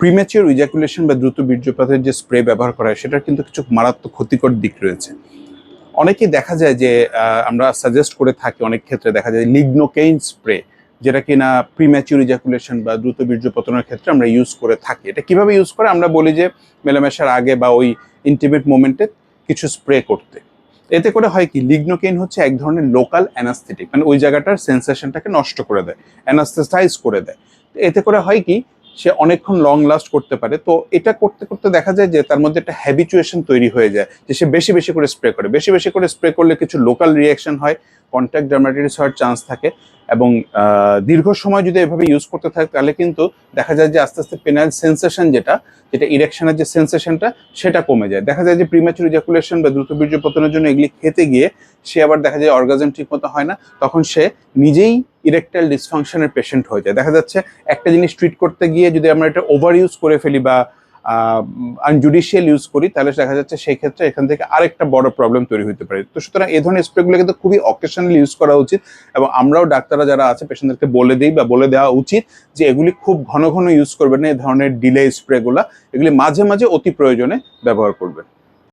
Premature ejaculation বা দ্রুত বীর্যপাতের যে স্প্রে ব্যবহার করা হয়, সেটার কিন্তু কিছু মারাত্মক ক্ষতিকর দিক রয়েছে। অনেকেই দেখা যায় যে আমরা সাজেস্ট করে থাকি, অনেক ক্ষেত্রে দেখা যায় লিগনোকেইন স্প্রে যেটা কিনা প্রিম্যাচিওর ইজাকুলেশন বা দ্রুত বীর্যপতনের ক্ষেত্রে আমরা ইউজ করে থাকি। এটা কীভাবে ইউজ করে? আমরা বলি যে, মেলামেশার আগে বা ওই ইন্টিমেট মোমেন্টে কিছু স্প্রে করতে। এতে করে হয় কি লিগনোকেইন হচ্ছে এক ধরনের লোকাল অ্যানাস্থেটিক মানে ওই জায়গাটার সেন্সেশনটাকে নষ্ট করে দেয় অ্যানাস্থেসাইজ করে দেয়। এতে করে হয় কি সে অনেকক্ষণ লং লাস্ট করতে পারে। তো এটা করতে করতে দেখা যায় যে তার মধ্যে একটা হ্যাবিচুয়েশন তৈরি হয়ে যায় যে সে বেশি বেশি করে স্প্রে করে। বেশি বেশি করে স্প্রে করলে কিছু লোকাল রিয়াকশন হয় কন্ট্যাক্ট ডার্মাটাইটিস হওয়ার চান্স থাকে এবং দীর্ঘ সময় যদি এভাবে ইউজ করতে থাকে তাহলে কিন্তু দেখা যায় যে আস্তে আস্তে পেনাল সেন্সেশন যেটা যেটা ইরেকশনের যে সেন্সেশনটা সেটা কমে যায়। দেখা যায় যে প্রিম্যাচুর ইজাকুলেশন বা দ্রুত বীর্য পতনের জন্য এগুলি খেতে গিয়ে সে আবার দেখা যায় অর্গাজম ঠিক মতো হয় না। তখন সে নিজেই ইরেকটাইল ডিসফাংশনের পেশেন্ট হয়ে যায়। দেখা যাচ্ছে একটা জিনিস ট্রিট করতে গিয়ে যদি আমরা এটা ওভার ইউজ করে ফেলি বা আনজুডিশিয়াল ইউজ করি, তাহলে দেখা যাচ্ছে সেই ক্ষেত্রে এখান থেকে আরেকটা বড় প্রবলেম তৈরি হতে পারে। তো সুতরাং এই ধরনের স্প্রেগুলো কিন্তু খুবই অকেশনালি ইউজ করা উচিত এবং আমরাও ডাক্তাররা যারা আছে পেশেন্টদেরকে বলে দিই বা বলে দেওয়া উচিত যে এগুলি খুব ঘন ঘন ইউজ করবেন এই ধরনের ডিলে স্প্রেগুলা এগুলি মাঝে মাঝে অতি প্রয়োজনে ব্যবহার করবেন।